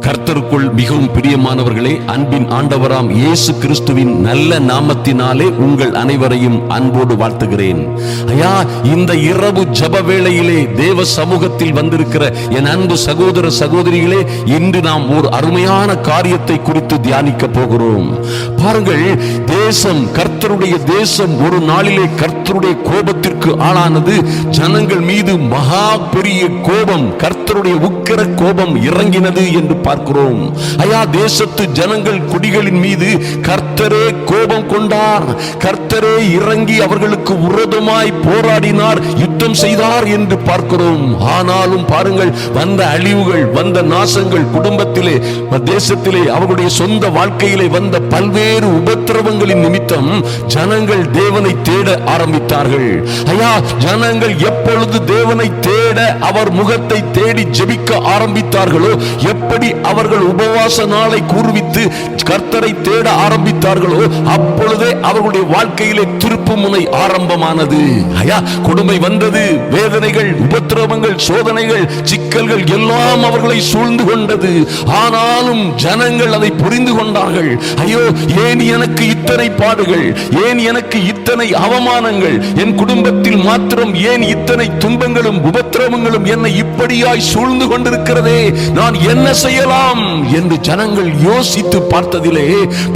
கர்த்தருக்குள் மிகவும் பிரியமானவர்களே அன்பின் ஆண்டவராம் இயேசு கிறிஸ்துவின் நல்ல நாமத்தினாலே உங்கள் அனைவரையும் அன்போடு வாழ்த்துகிறேன். ஐயா இந்த இரவு ஜப வேளையிலே தேவ சமூகத்தில் வந்திருக்கிற என் அன்பு சகோதர சகோதரிகளே இன்று நாம் ஒரு அருமையான காரியத்தை குறித்து தியானிக்க போகிறோம். பாருங்கள் தேசம் கர்த்தருடைய தேசம் ஒரு நாளிலே கர்த்தருடைய கோபத்திற்கு ஆளானது. ஜனங்கள் மீது மகா பெரிய கோபம் கர்த்தருடைய உக்கிர கோபம் இறங்கினது என்று பார்க்கிறோம். ஐயா தேசத்து ஜனங்கள் குடிகளின் மீது கர்த்தரே கோபம் கொண்டார். கர்த்தரே இறங்கி அவர்களுக்கு விரோதமாய் போராடினார் யுத்தம் செய்தார் என்று பார்க்கிறோம். ஆனாலும் பாருங்கள் வந்த அழிவுகள் வந்த நாசங்கள் குடும்பத்திலே தேசத்திலே அவர்களுடைய சொந்த வாழ்க்கையிலே வந்த பல்வேறு உபத்திரவங்களின் நிமித்தம் ஜனங்கள் தேவனை தேட ஆரம்பித்தார்கள். ஐயா ஜனங்கள் எப்பொழுது தேவனை தேட அவர் முகத்தை தேடி ஜெபிக்க ஆரம்பித்தார்களோ எப்படி அவர்கள் உபவாச நாளை கூர்வித்து கர்த்தரை தேட ஆரம்பித்தார்களோ அப்பொழுதே அவர்களுடைய வாழ்க்கையிலே திருப்பு முனை ஆரம்பமானது. ஐயா கொடுமை வந்தது. வேதனைகள் உபத்திரவங்கள் சோதனைகள் சிக்கல்கள் எல்லாம் அவர்களை சூழ்ந்து கொண்டது. ஆனாலும் ஜனங்கள் அதை புரிந்து கொண்டார்கள். ஐயோ ஏன் எனக்கு இத்தனை பாடுகள்? ஏன் எனக்கு இத்தனை அவமானங்கள்? என் குடும்பத்தில் மாத்திரம் ஏன் இத்தனை துன்பங்களும் உபத்திரவங்களும் என்னை இப்படியாய் சூழ்ந்து கொண்டிருக்கிறதே? நான் என்ன செய்ய செய்யலாம் என்று ஜனங்கள் யோசித்து பார்த்ததிலே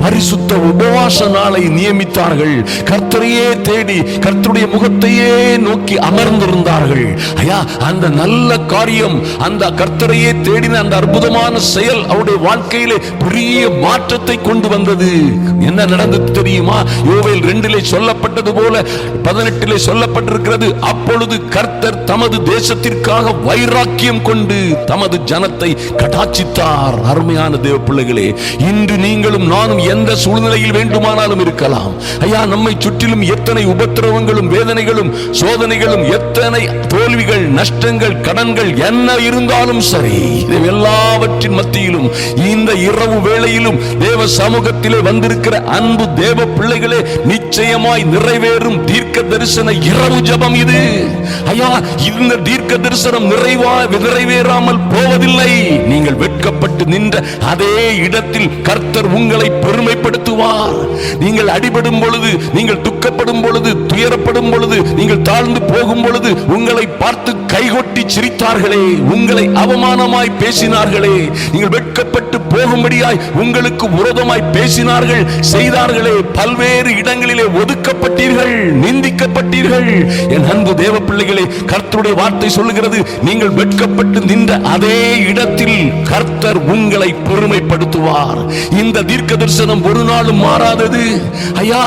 பரிசுத்த உபவாச நாளை நியமித்தார்கள். கர்த்தரையே தேடி கர்த்தருடைய முகத்தையே நோக்கி அமர்ந்திருந்தார்கள். ஐயா அந்த நல்ல காரியம் அந்த கர்த்தரையே தேடின அந்த அற்புதமான செயல் அவருடைய வாழ்க்கையிலே பெரிய மாற்றத்தை கொண்டு வந்தது. என்ன நடந்தது தெரியுமா? யோவேல் ரெண்டிலே சொல்லப்பட்டது போல பதினெட்டிலே சொல்லப்பட்டிருக்கிறது அப்பொழுது கர்த்தர் தமது தேசத்திற்காக வைராக்கியம் கொண்டு தமது ஜனத்தை கொடுத்தார். அருமையான தேவ பிள்ளைகளே இன்று நீங்களும் நானும் எந்த சூழ்நிலையில் வேண்டுமானாலும் இருக்கலாம். ஐயா நம்மை சுற்றிலும் எத்தனை உபத்திரவங்களும் வேதனைகளும் சோதனைகளும் எத்தனை தோல்விகள் நஷ்டங்கள் கடன்கள் என்ன இருந்தாலும் சரி இது எல்லாவற்றின் மத்தியிலும் இந்த இரவு வேளையிலும் தேவ சமூகத்திலே வந்திருக்கிற அன்பு தேவ பிள்ளைகளே நிச்சயமாய் நிறைவேறும் தீர்க்க தரிசன இரவு ஜபம் இது. ஐயா இந்த தீர்க்க தரிசனம் நிறைவா நிறைவேறாமல் போவதில்லை. நீங்கள் வெட்கப்பட்டு நின்ற அதே இடத்தில் கர்த்தர் உங்களை பெருமைப்படுத்துவார். நீங்கள் அடிபடும் பொழுது நீங்கள் துக்கப்படும் பொழுது துயரப்படும் பொழுது நீங்கள் தாழ்ந்து போகும் பொழுது உங்களை பார்த்து கைகொட்டி சிரித்தார்களே. உங்களை அவமானமாய் பேசினார்களே. நீங்கள் வெட்கப்பட்டு போகும்படியாய் உங்களுக்கு விரோதமாய் பேசினார்கள் செய்தார்களே பல்வேறு இடங்களிலே ஒதுக்கப்பட்டீர்கள் நிந்திக்கப்பட்டீர்கள். என் அன்பு தேவ பிள்ளைகளே கர்த்தருடைய வார்த்தை சொல்லுகிறது நீங்கள் வெட்கப்பட்டு நின்ற அதே இடத்தில் கர்த்தர் உங்களை பெருமைப்படுத்துவார் இந்த தீர்க்க தரிசனம் ஒரு நாளும் மாறாதது. ஐயா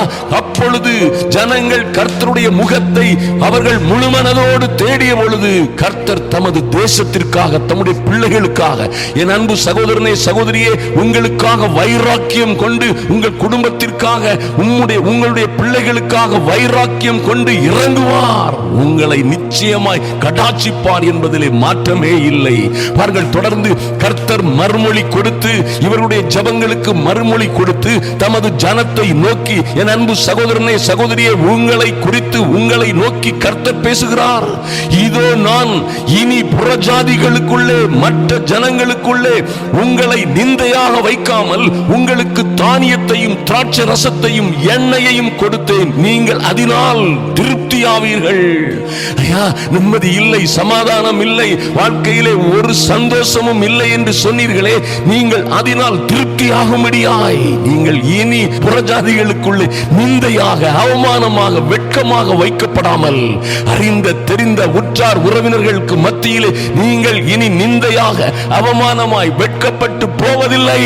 அப்பொழுது ஜனங்கள் கர்த்தருடைய முகத்தை அவர்கள் முழுமனதோடு தேடிய பொழுது கர்த்தர் தமது தேசத்திற்காக தம்முடைய பிள்ளைகளுக்காக என் அன்பு சகோதரனே சகோதரியே உங்களுக்காக வைராக்கியம் கொண்டு உங்கள் குடும்பத்திற்காக உம்முடைய உங்களுடைய பிள்ளைகளுக்காக வைராக்கியம் கொண்டு இறங்குவார். உங்களை நிச்சயமாய் கடாட்சிப்பார் என்பதிலே மாற்றமே இல்லை. பாருங்கள் தொடர்ந்து கர்த்தர் மறுமொழி கொடுத்து இவருடைய ஜபங்களுக்கு மறுமொழி கொடுத்து தமது ஜனத்தை நோக்கி என் அன்பு சகோதர சகோதரனை சகோதரியை உங்களை குறித்து உங்களை நோக்கி கர்த்தர் பேசுகிறார். இதோ நான் இனி புறஜாதிகளுக்குள்ளே மற்ற ஜனங்களுக்குள்ளே உங்களை நிந்தையாக வைக்காமல் உங்களுக்கு தானிய தானியத்தையும் திராட்சை ரசத்தையும் எண்ணெயையும் கொடுத்தேன். நீங்கள் அதனால் திருப்தியாவீர்கள். ஐயா நிம்மதி இல்லை சமாதானம் இல்லை வாழ்க்கையிலே ஒரு சந்தோஷமும் இல்லை என்று சொன்னீர்களே நீங்கள் அதனால் திருப்தியாகும்படியாய். நீங்கள் இனி புறஜாதிகளுக்குள்ளே நிந்தையாக அவமானமாக வெட்கமாக வைக்கப்படாமல் அறிந்த தெரிந்த உற்றார் உறவினர்களுக்கு மத்தியிலே நீங்கள் இனி நிந்தையாக அவமானமாய் வெட்கப்பட்டு போவதில்லை.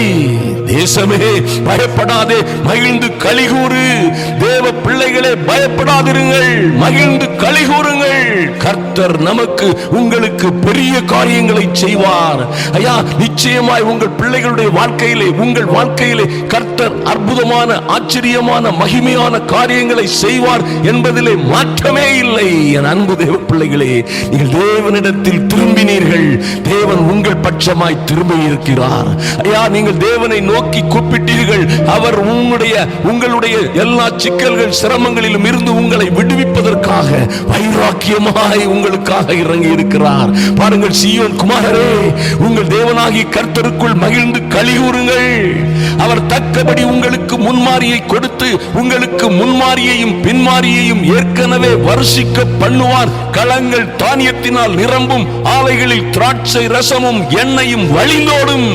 தேசமே பயப்படாதே மகிழ்ந்து கலிகூறு தேவ பிள்ளைகளே பயப்படாதிருங்கள். மகிழ்ந்து கலிகூறுங்கள் கர்த்தர் நமக்கு உங்களுக்கு பெரிய காரியங்களை செய்வார். ஐயா நிச்சயமாய் உங்கள் பிள்ளைகளுடைய வாழ்க்கையிலே உங்கள் வாழ்க்கையிலே கர்த்தர் அற்புதமான ஆச்சரியமான மகிமையான காரியங்களை செய்வார் என்பதிலே மாற்றமே இல்லை. என் அன்பு தேவ பிள்ளைகளே நீங்கள் தேவனிடத்தில் திரும்பினீர்கள். தேவன் உங்கள் பட்சமாய் திரும்பி இருக்கிறார். ஐயா நீங்கள் தேவனை நோக்கி கூப்பிட்டீர்கள். அவர் உங்களுடைய உங்களுடைய எல்லா சிக்கல்கள் சிரமங்களிலும் இருந்து உங்களை விடுவிப்பதற்காக வைராக்கிய வைராக்கியமாய் உங்களுக்காக இறங்கி இருக்கிறார். பாருங்கள் சியோன் குமாரரே உங்கள் தேவனாகி கர்த்தருக்குள் மகிழ்ந்து கலிகூறுங்கள் அவர் தக்கபடி உங்களுக்கு முன்மாரியை கொடுத்து உங்களுக்கு முன்மாரியையும் பின்மாரியையும் ஏற்கனவே வருஷிக்க பண்ணுவார். களங்கள் தானியத்தினால் நிரம்பும் ஆலைகளில் திராட்சை ரசமும் எண்ணெயும் வழிந்தோடும்.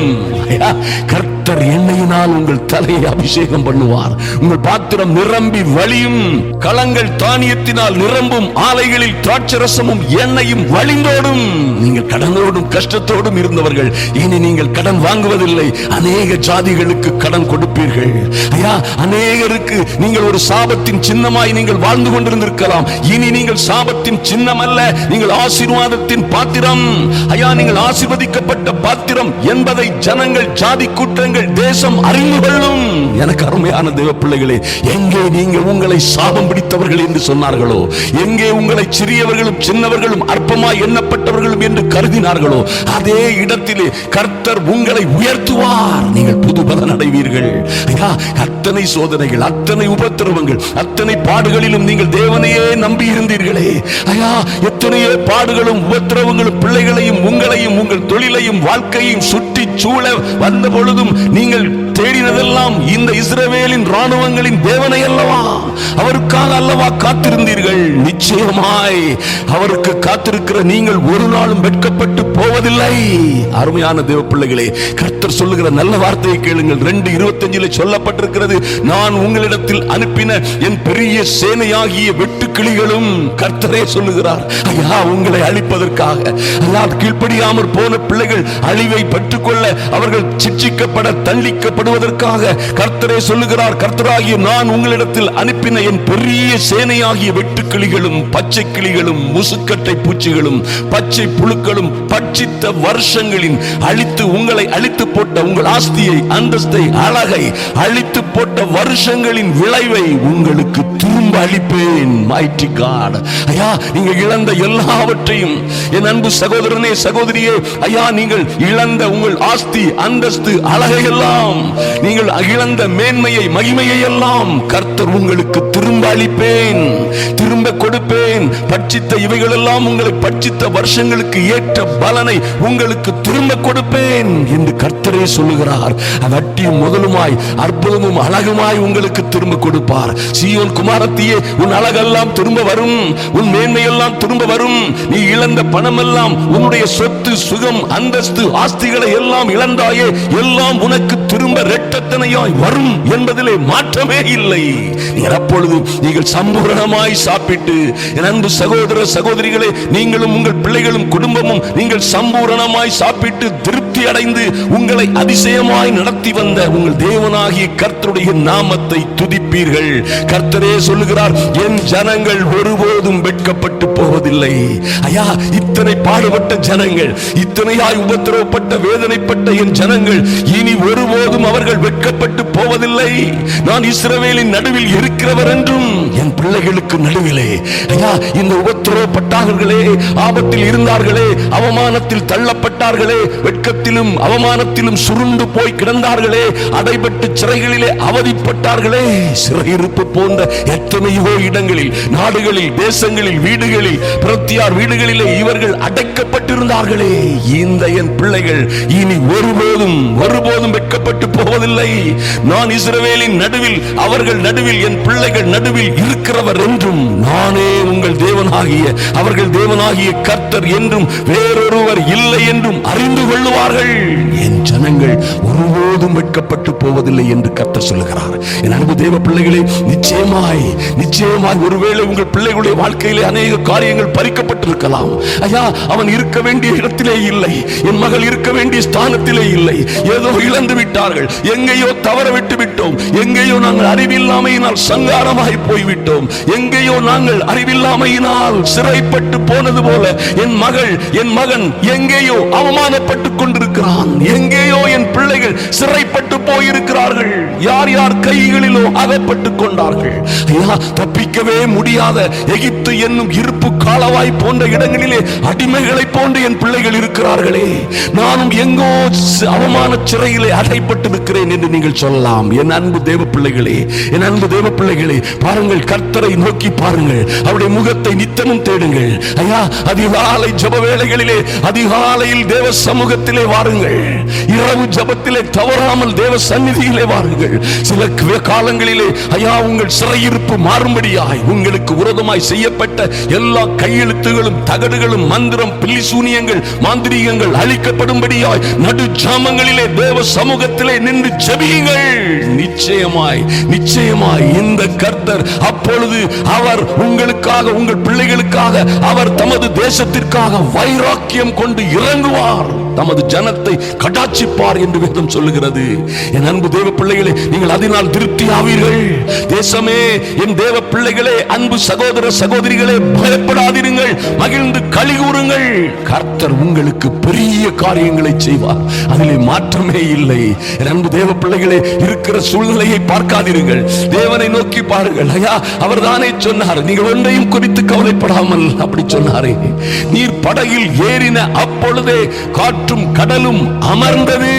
கர்த்த கர்த்தர் எண்ணெயினால் உங்கள் தலையை அபிஷேகம் பண்ணுவார். உங்கள் பாத்திரம் நிரம்பி வழியும் களங்கள் தானியத்தினால் நிரம்பும் ஆலைகளில் திராட்சரசமும் எண்ணெயும் வழிந்தோடும். நீங்கள் கடனோடும் கஷ்டத்தோடும் இருந்தவர்கள். இனி நீங்கள் கடன் வாங்குவதில்லை. அநேக ஜாதிகளுக்கு கடன் கொடுப்பீர்கள். ஐயா அநேகருக்கு நீங்கள் ஒரு சாபத்தின் சின்னமாய் நீங்கள் வாழ்ந்து கொண்டிருந்திருக்கலாம். இனி நீங்கள் சாபத்தின் சின்னம் அல்ல நீங்கள் ஆசீர்வாதத்தின் பாத்திரம். ஐயா நீங்கள் ஆசீர்வதிக்கப்பட்ட பாத்திரம் என்பதை ஜனங்கள் ஜாதி கூட்டங்கள் தேசம் அறிந்து கொள்ளும் எனக்கு அருமையான தேவ பிள்ளைகளே எங்கே நீங்கள் உங்களை சாபம் பிடித்தவர்கள் என்று சொன்னார்களோ எங்கே உங்களை சிறியவர்களும் சின்னவர்களும் அற்பமாய் எண்ணப்பட்டவர்களும் என்று கருதினார்களோ அதே இடத்திலே கர்த்தர் உங்களை உயர்த்துவார். நீங்கள் புது பலன் அடைவீர்கள். ஐயா அத்தனை சோதனைகள் அத்தனை உபத்திரவங்கள் அத்தனை பாடுகளிலும் நீங்கள் தேவனையே நம்பி இருந்தீர்களே. ஐயா எத்தனையோ பாடுகளும் உபத்திரவங்களும் பிள்ளைகளையும் உங்களையும் உங்கள் தொழிலையும் வாழ்க்கையும் சுற்றி சூழ வந்த பொழுதும் நீங்கள் தேடினதெல்லாம் இந்த இஸ்ரவேலின் ராணுவங்களின் தேவனை அல்லவா அவருக்காக அல்லவா காத்திருந்தீர்கள்? நிச்சயமாய் அவருக்கு காத்திருக்கிற நீங்கள் ஒரு நாளும் வெட்கப்பட்டு போவதில்லை. அருமையான தேவ பிள்ளைகளே கர்த்தர் சொல்லுகிற நல்ல வார்த்தையை கேளுங்கள். ரெண்டு இருபத்தஞ்சில் சொல்லப்பட்டிருக்கிறது நான் உங்களிடத்தில் அனுப்பின என் பெரிய சேனையாகிய வெட்டுக்கிளிகளும் கர்த்தரே சொல்லுகிறார். ஐயா உங்களை அழிப்பதற்காக. அல்லா கீழ்ப்படியாமற் போன பிள்ளைகள் அழிவை பெற்றுக்கொள்ள அவர்கள் சிட்சிக்கப்பட தள்ளிக்கப்படுவதற்காக கர்த்தரே சொல்லுகிறார் கர்த்தராகிய நான் உங்களிடத்தில் அனுப்பின என் பெரிய சேனையாகிய வெட்டுக்கிளிகளும் பச்சை கிளிகளும் முசுக்கட்டை பூச்சிகளும் பச்சை புழுக்களும் பட்சித்த வருஷங்களின் அழித்து உங்களை அழித்து போட்ட உங்கள் ஆஸ்தியை அந்தஸ்தை அழகை அழித்து போட்ட வருஷங்களின் விளைவை உங்களுக்கு திரும்ப அளிப்பேன் mighty காட் ஐயா நீங்க இழந்த எல்லாவற்றையும் என் அன்பு சகோதரனே சகோதரியே ஐயா நீங்கள் இழந்த உங்கள் ஆஸ்தி அந்தஸ்து அழகை எல்லாம் நீங்கள் இழந்த மேன்மையை மகிமையை எல்லாம் கர்த்தர் உங்களுக்கு திரும்ப அளிப்பேன் திரும்ப கொடுப்பேன். பட்சித்த இவைகள் எல்லாம் உங்களை பட்சித்த வருஷங்களுக்கு ஏற்ற பலனை உங்களுக்கு திரும்ப கொடுப்பேன் என்று கர்த்தரே சொல்லுகிறார் வட்டியும் முதலுமாய் அற்புதமும் அழகுமாய் உங்களுக்கு திரும்ப கொடுப்பார். சீயோன் குமாரத்தியே உன் அழகெல்லாம் திரும்ப வரும். உன் மேன்மையெல்லாம் திரும்ப வரும். நீ இழந்த பணமெல்லாம் உன்னுடைய சொத்து சுகம் அந்தஸ்து ஆஸ்திகளை எல்லாம் இழந்தாயே எல்லாம் உனக்கு திரும்ப ரெட்டத்தனையாய் வரும் என்பதிலே மாற்றமே இல்லை. நீங்கள் அப்பொழுது நீங்கள் சம்பூரணமாய் சாப்பிட்டு என் அன்பு சகோதர சகோதரிகளே நீங்களும் உங்கள் பிள்ளைகளும் குடும்பமும் நீங்கள் சம்பூரணமாய் சாப்பிட்டு திருப்தி அடைந்து உங்களை அதிசயமாய் நடத்தி வந்த உங்கள் தேவனாகிய கர்த்தருடைய நாமத்தை துதிப்பீர்கள். கர்த்தரே சொல்லுகிறார் என் ஜனங்கள் ஒருபோதும் வெட்கப்பட்டு போவதில்லை. ஐயா இத்தனை பாடுபட்ட ஜனங்கள் இத்தனையாய் உபத்திரவப்பட்ட வேதனைப்பட்ட என் ஜனங்கள் இனி ஒருபோதும் அவர்கள் வெட்கப்பட்டு போவதில்லை. நான் இஸ்ரவேலின் நடுவில் இருக்கிறவர் என்றும் என் பிள்ளைகளுக்கு நடுவிலே. ஐயா இந்த உபத்திரவப்பட்டார்களே ஆபத்தில் இருந்தார்களே அவமானத்தில் தள்ளப்பட்டார்களே வெட்கத்திலும் அவமானத்திலும் சுருண்டு போய் கிடந்தார்களே அடைபட்டு சிறைகளிலே அவதிப்பட்டார்களே. சிறையிருப்பு போன்ற எத்தனையோ இடங்களில் நாடுகளில் தேசங்களில் வீடுகளில் பிரத்தியார் வீடுகளிலே இவர்கள் அடைக்கப்பட்டிருந்தார்களே. இந்த என் பிள்ளைகள் இனி ஒருபோதும் ஒருபோதும் வெட்கப்பட்டு போவதில்லை. நான் இஸ்ரவேலின் நடுவில் அவர்கள் நடுவில் என் பிள்ளைகள் நடுவில் இருக்கிறவர் என்றும் நானே உங்கள் தேவனாகிய அவர்கள் தேவனாகிய கர்த்தர் என்றும் வேறொரு என்றும் அறிந்து கொள்ளுவார்கள். என் ஜனங்கள் ஒருபோதும் வெட்கப்பட்டு போவதில்லை என்று கத்த சொல்லுகிறார். என் அன்பு தேவ பிள்ளைகளே நிச்சயமாய் நிச்சயமாய் ஒருவேளை உங்கள் பிள்ளைகளுடைய வாழ்க்கையிலே அநேக காரியங்கள் பறிக்கப்பட்டிருக்கலாம். ஐயா அவன் இருக்க வேண்டிய இடத்திலே இல்லை. என் மகள் இருக்க வேண்டிய ஸ்தானத்திலே இல்லை. ஏதோ இழந்து விட்டார்கள். எங்கேயோ தவற விட்டு விட்டோம். எங்கேயோ நாங்கள் அறிவில்லாமையினால் சங்காரமாய் போய்விட்டோம். எங்கேயோ நாங்கள் அறிவில்லாமையினால் சிறைப்பட்டு போனது போல என் மகள் என் மகன் எங்கேயோ அவமானப்பட்டுக் கொண்டிருக்கிறான் எங்கேயோ என் பிள்ளைகள் சிறைப்பட்டு போயிருக்கிறார்கள். யார் யார் கைகளிலோ அகப்பட்டுக் கொண்டார்கள் ஐயா தப்பிக்கவே முடியாத எகிப்து என்னும் இருப்பு காலவாய் போன்ற இடங்களிலே அடிமைகளை போன்று என் பிள்ளைகள் இருக்கிறார்களே. நானும் எங்கோ அவமான சிறையிலே அடைப்பட்டு இருக்கிறேன் என்று நீங்கள் சொல்லலாம். என் அன்பு தேவ பிள்ளைகளே என் அன்பு தேவ பிள்ளைகளே பாருங்கள் கர்த்தரை நோக்கி பாருங்கள். அவருடைய முகத்தை நித்தமும் தேடுங்கள். ஐயா அதிகாலை ஜப வேளைகளிலே காலையில் தேவ சமூகத்திலே வாருங்கள். இரவு ஜபத்திலே தவறாமல் தேவ சந்நிதியிலே வாருங்கள். சில காலங்களிலே ஐயா உங்கள் சிறையிருப்பு மாறும்படியாய் உங்களுக்கு விரோதமாய் செய்யப்பட்ட எல்லா கையெழுத்துகளும் தகடுகளும் மந்திரம் பில்லி சூனியங்கள் மாந்திரீகங்கள் அழிக்கப்படும்படியாய் நடு ஜாமங்களிலே தேவ சமூகத்திலே நின்று ஜபியுங்கள். நிச்சயமாய் நிச்சயமாய் இந்த கர்த்தர் அப்பொழுது அவர் உங்களுக்காக உங்கள் பிள்ளைகளுக்காக அவர் தமது தேசத்திற்காக வைராக்கியம் கொண்டு இறங்க இறங்குவார் தமது ஜனத்தை கடாட்சிப்பார் என்று வேதம் சொல்லுகிறது. என் அன்பு தேவ பிள்ளைகளே நீங்கள் அதனால் திருப்தி ஆவீர்கள் தேசமே என் தேவ பிள்ளைகளே அன்பு சகோதர சகோதரிகளே பயப்படாதிருங்கள். மகிழ்ந்து களி கூறுங்கள் கர்த்தர் உங்களுக்கு பெரிய காரியங்களை செய்வார். அதிலே மாற்றமே இல்லை. என் அன்பு தேவ பிள்ளைகளே இருக்கிற சூழ்நிலையை பார்க்காதிருங்கள். தேவனை நோக்கி பாருங்கள். ஐயா அவர் தானே சொன்னார் நீங்கள் ஒன்றையும் குறித்து கவலைப்படாமல் அப்படி சொன்னாரே. நீர் படகில் ஏறின அப்பொழுது காற்றும் கடலும் அமர்ந்தது.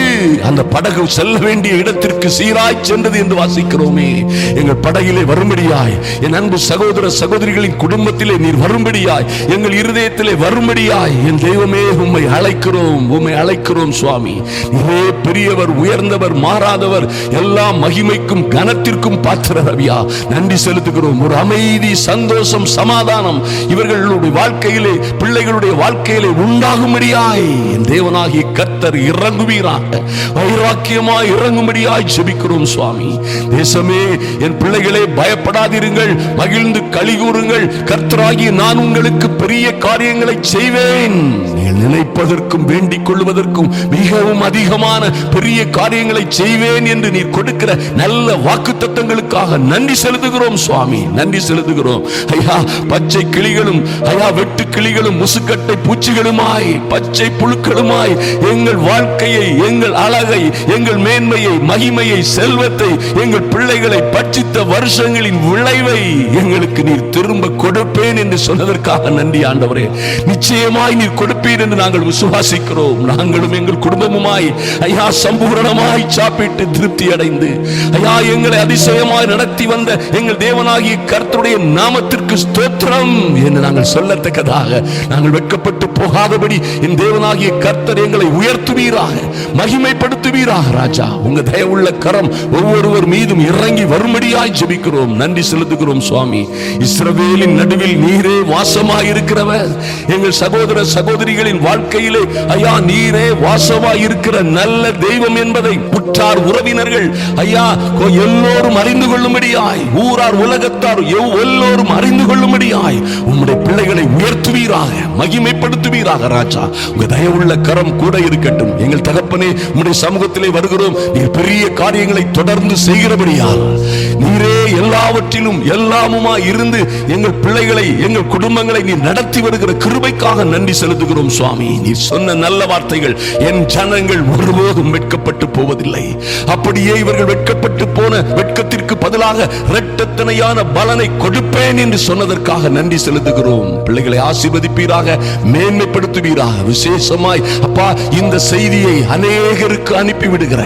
அந்த படகு செல்ல வேண்டிய இடத்திற்கு சீராய் சென்றது என்று வாசிக்கிறோமே. எங்கள் படகிலே வரும்படியாய் என் அன்பு சகோதர சகோதரிகளின் குடும்பத்திலே நீர் வரும்படியாய் எங்கள் இருதயத்திலே வரும்படியாய் என் தெய்வமே உம்மை அழைக்கிறோம் உம்மை அழைக்கிறோம் சுவாமி. நீரே பெரியவர் உயர்ந்தவர் மாறாதவர் எல்லா மகிமைக்கும் கனத்திற்கும் பாத்திரர் ரவியா நன்றி செலுத்துகிறோம். ஒரு அமைதி சந்தோஷம் சமாதானம் இவர்களுடைய வாழ்க்கையிலே பிள்ளைகளுடைய வாழ்க்கையிலே உண்டாகும்படியாய் என் தேவனாகி கர்த்தர் இறங்குவீராக. வைராக்கியமாய் இறங்கும்படியாய் ஜெபிக்கிறோம் சுவாமி. தேசமே என் பிள்ளைகளே பயப்படாதிருங்கள். மகிழ்ந்து களி கூறுங்கள் கர்த்தராகிய நான் உங்களுக்கு பெரிய காரியங்களை செய்வேன். நீங்கள் நினைப்பதற்கும் வேண்டிக் கொள்வதற்கும் மிகவும் அதிகமான பெரிய காரியங்களை செய்வேன் என்று நீர் கொடுக்கிற நல்ல வாக்கு தத்தங்களுக்காக நன்றி செலுத்துகிறோம் சுவாமி. நன்றி செலுத்துகிறோம். ஐயா பச்சை கிளிகளும் ஐயா வெட்டு கிளிகளும் முசுக்கட்டை பூச்சிகளுமாய் பச்சை பச்சை புழுக்களுமாய் எங்கள் வாழ்க்கையை எங்கள் அழகை எங்கள் மேன்மையை மகிமையை செல்வத்தை எங்கள் பிள்ளைகளை பட்சித்த வருஷங்களின் விளைவை எங்களுக்கு நீர் திரும்ப கொடுப்பேன் என்று சொன்னதற்காக நன்றி ஆண்டவரே. நிச்சயமாய் நீர் கொடுப்பீர் என்று நாங்கள் விசுவாசிக்கிறோம். நாங்களும் எங்கள் குடும்பமுமாய் ஐயா சம்பூரணமாய் சாப்பிட்டு திருப்தி அடைந்து ஐயா எங்களை அதிசயமாய் நடத்தி வந்த எங்கள் தேவனாகிய கர்த்தருடைய நாமத்திற்கு ஸ்தோத்திரம் என்று நாங்கள் சொல்லத்தக்கதாக நாங்கள் வெட்கப்பட்டு போகாதபடி என் தேவனாகிய கர்த்தர் எங்களை உயர்த்துவீராக மகிமைப்படுத்துவீராக ராஜா. உங்க தயவுள்ள கரம் ஒவ்வொருவர் மீதும் இறங்கி வரும்படியாய் ஜெபிக்கிறோம். நன்றி செலுத்துகிறோம் சுவாமி. இஸ்ரவேலின் நடுவில் நீரே வாசமாய் இருக்கிறவர் எங்கள் சகோதர சகோதரிகளின் வாழ்க்கையிலே ஐயா நீரே வாசமாய் இருக்கிற நல்ல தெய்வம் என்பதை உற்றார் உறவினர்கள் ஐயா எல்லோரும் அறிந்து கொள்ளும்படியாய் ஊரார் உலகத்தார் எல்லோரும் அறிந்து கொள்ளும்படியாய் உம்முடைய பிள்ளைகளை உயர்த்துவீராக மகிமைப்படுத்து மகிமைப்படுத்துவீராக ராஜா உங்க தயவுள்ள கரம் கூட இருக்கட்டும். எங்கள் தகப்பனே உங்களுடைய சமூகத்திலே வருகிறோம். நீர் பெரிய காரியங்களை தொடர்ந்து செய்கிறபடியால் நீரே எல்லாவற்றிலும் எல்லாமுமா இருந்து எங்கள் பிள்ளைகளை எங்கள் குடும்பங்களை நீர் நடத்தி வருகிற கிருபைக்காக நன்றி செலுத்துகிறோம் சுவாமி. நீர் சொன்ன நல்ல வார்த்தைகள் என் ஜனங்கள் ஒருபோதும் வெட்கப்பட்டு போவதில்லை. அப்படியே இவர்கள் வெட்கப்பட்டு போன வெட்கத்திற்கு பதிலாக இரட்டத்தனையான பலனை கொடுப்பேன் என்று சொன்னதற்காக நன்றி செலுத்துகிறோம். பிள்ளைகளை ஆசீர்வதிப்பீராக. மேன்மைப்படுத்துவீராக விசேஷமாய் அப்பா இந்த செய்தியை அநேகருக்கு அனுப்பி விடுகிற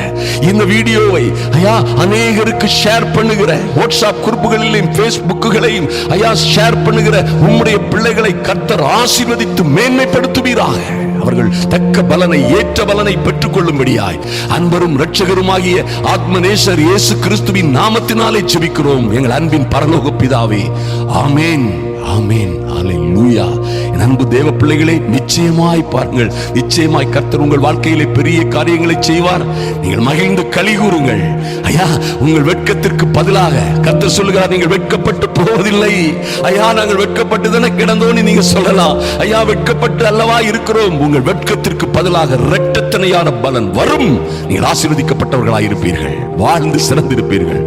இந்த வீடியோவை ஐயா அநேகருக்கு ஷேர் பண்ணுகிற வாட்ஸ்அப் குரூப்புகளிலும் பேஸ்புக்குகளையும் ஐயா ஷேர் பண்ணுகிற உம்முடைய பிள்ளைகளை கர்த்தர் ஆசீர்வதித்து மேன்மைப்படுத்துவீராக. அவர்கள் தக்க பலனை ஏற்ற பலனை பெற்றுக் கொள்ளும்படியாய் அன்பரும் இரட்சகருமாகிய ஆத்மநேசர் இயேசு கிறிஸ்துவின் நாமத்தினாலே செபிக்கிறோம் எங்கள் அன்பின் பரலோக பிதாவே ஆமேன் ஆமேன். அல்லேலூயா என் அன்பு தேவ பிள்ளைகளை நிச்சயமாய் பாருங்கள். நிச்சயமாய் கர்த்தர் உங்கள் வாழ்க்கையிலே பெரிய காரியங்களை செய்வார். நீங்கள் மகிழ்ந்து களி கூறுங்கள். ஐயா உங்கள் வெட்கத்திற்கு பதிலாக கர்த்தர் சொல்லுகிறார் நீங்கள் வெட்கப்பட்டு போவதில்லை. ஐயா நாங்கள் வெட்கப்பட்டு தானே கிடந்தோன்னு நீங்க சொல்லலாம். ஐயா வெட்கப்பட்டு அல்லவா இருக்கிறோம். உங்கள் வெட்கத்திற்கு பதிலாக இரட்டத்தனையான பலன் வரும். நீங்கள் ஆசீர்வதிக்கப்பட்டவர்களாக இருப்பீர்கள் வாழ்ந்து சிறந்திருப்பீர்கள்.